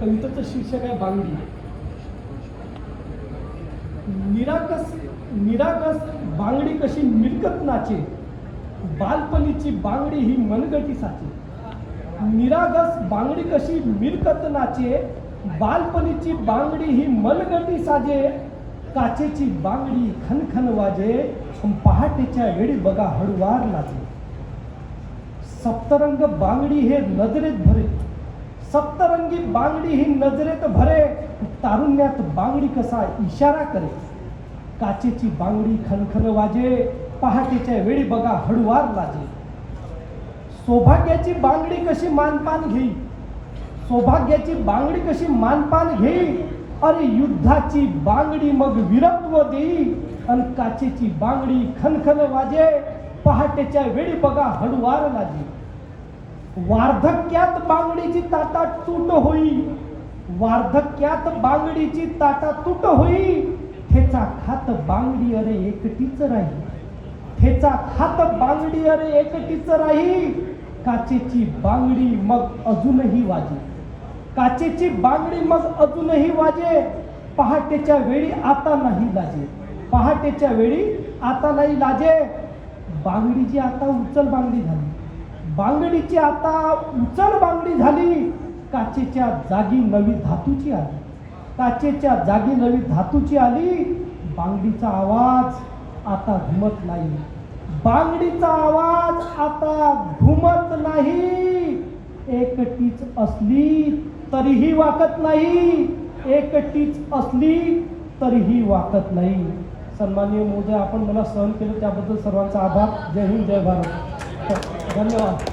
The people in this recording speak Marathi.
कवितेचं शीर्षक आहे बांगडी. निराकस निराकस बांगडी कशी मिळकत नाचे बालपणीची बांगडी ही मनगटी साचे. निरागस बांगडी कशी मिरकत नाचे बालपणीची बांगडी ही मनगटी साजे काचेची बांगडी खनखन वाजे पहाटेच्या वेळी बघा हळुवार लाजे सप्तरंग बांगडी हे नजरेत भरे. सप्तरंगी बांगडी ही नजरेत भरे तारुण्यात बांगडी कसा इशारा करे? काचेची बांगडी खनखन वाजे पहाटेच्या वेळी बघा हळुवार लाजे. सौभाग्याची बांगडी कशी मानपान घेई? सौभाग्याची बांगडी कशी मानपान घेई? अरे युद्धाची बांगडी मग वीरत्व देई. अन काचेची बांगडी खनखन वाजे पहाटेच्या वेळी बघा हळुवार लाजे. वार्धक्यात बांगडीची ताटा तुट होई. वार्धक्यात बांगडीची ताटा तुट होई. ठेचा खात बांगडी अरे एकटीच राही. ठेचा खात बांगडी अरे एकटीच राही. काचेची बांगडी मग अजूनही वाजे. काचेची बांगडी मग अजूनही वाजे. पहाटेच्या वेळी आता नाही लाजे. पहाटेच्या वेळी आता नाही लाजे. बांगडीची आता उचल बांगडी झाली. बांगडीची आता उचल बांगडी झाली. काचेच्या जागी नवी धातूची आली. काचेच्या जागी नवी धातूची आली. बांगडीचा आवाज आता घुमत नाही. बांगडीचा आवाज आता घुमत नाही. एकटीच असली तरीही वाकत नाही. एकटीच असली तरीही वाकत नाही. सन्माननीय मोदय आपण मला सहन केलं त्याबद्दल सर्वांचा आभार. जय हिंद जय भारत. धन्यवाद.